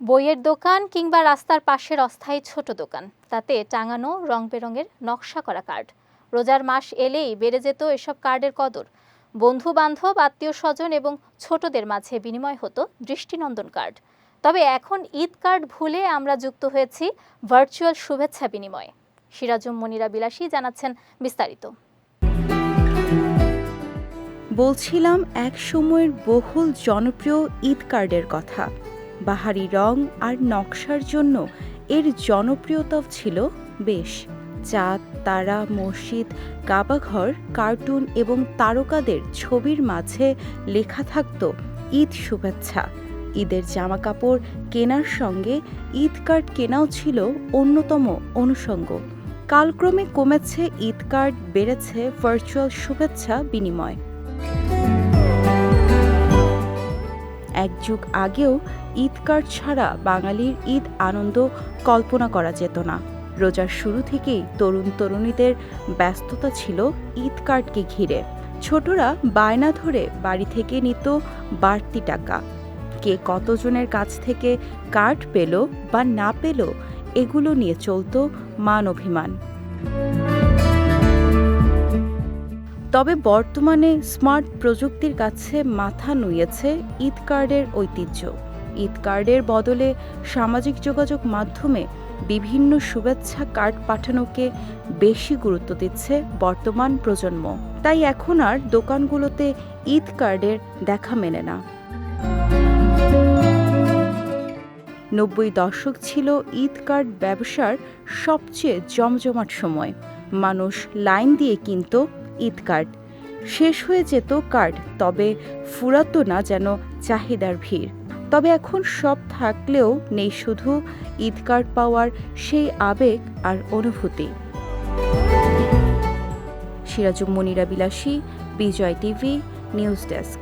বইয়ের দোকান কিংবা রাস্তার পাশের অস্থায়ী ছোট দোকান। তাতে টাঙানো রং বেরঙের নকশা করা কার্ড। রোজার মাস এলেই বেড়ে যেত এসব কার্ডের কদর। বন্ধু বান্ধব আত্মীয় স্বজন এবং ছোটদের মাঝে বিনিময় হতো দৃষ্টিনন্দন কার্ড। তবে এখন ঈদ কার্ড ভুলে আমরা যুক্ত হয়েছি ভার্চুয়াল শুভেচ্ছা বিনিময়ে। সিরাজুম মনিরা বিলাসী জানাচ্ছেন বিস্তারিত। বলছিলাম এক সময়ের বহুল জনপ্রিয় ঈদ কার্ডের কথা। বাহারি রং আর নকশার জন্য এর জনপ্রিয়তাও ছিল বেশ। চাঁদ, তারা, মসজিদ, কাবাঘর, কার্টুন এবং তারকাদের ছবির মাঝে লেখা থাকত ঈদ শুভেচ্ছা। ঈদের জামা কাপড় কেনার সঙ্গে ঈদ কার্ড কেনাও ছিল অন্যতম অনুষঙ্গ। কালক্রমে কমেছে ঈদ কার্ড, বেড়েছে ভার্চুয়াল শুভেচ্ছা বিনিময়। এক যুগ আগেও ঈদ কার্ড ছাড়া বাঙালির ঈদ আনন্দ কল্পনা করা যেত না। রোজার শুরু থেকেই তরুণ তরুণীদের ব্যস্ততা ছিল ঈদ কার্ডকে ঘিরে। ছোটরা বায়না ধরে বাড়ি থেকে নিত বাড়তি টাকা। কে কতজনের কাছ থেকে কার্ড পেল বা না পেল, এগুলো নিয়ে চলতো মান অভিমান। তবে বর্তমানে স্মার্ট প্রযুক্তির কাছে মাথা নুয়েছে ঈদ কার্ডের ঐতিহ্য। ঈদ কার্ডের বদলে সামাজিক যোগাযোগ মাধ্যমে বিভিন্ন শুভেচ্ছা কার্ড পাঠানোকে বেশি গুরুত্ব দিচ্ছে বর্তমান প্রজন্ম। তাই এখন আর দোকানগুলোতে ঈদ কার্ডের দেখা মেলে না। নব্বই দশক ছিল ঈদ কার্ড ব্যবসার সবচেয়ে জমজমাট সময়। মানুষ লাইন দিয়ে কিনত ঈদ কার্ড। শেষ হয়ে যেত কার্ড, তবে ফুরাতো না যেন চাহিদার ভিড়। তবে এখন সব থাকলেও নেই শুধু ঈদ কার্ড পাওয়ার সেই আবেগ আর অনুভূতি। সিরাজুম মনিরা বিলাসী, বিজয় টিভি, নিউজ ডেস্ক।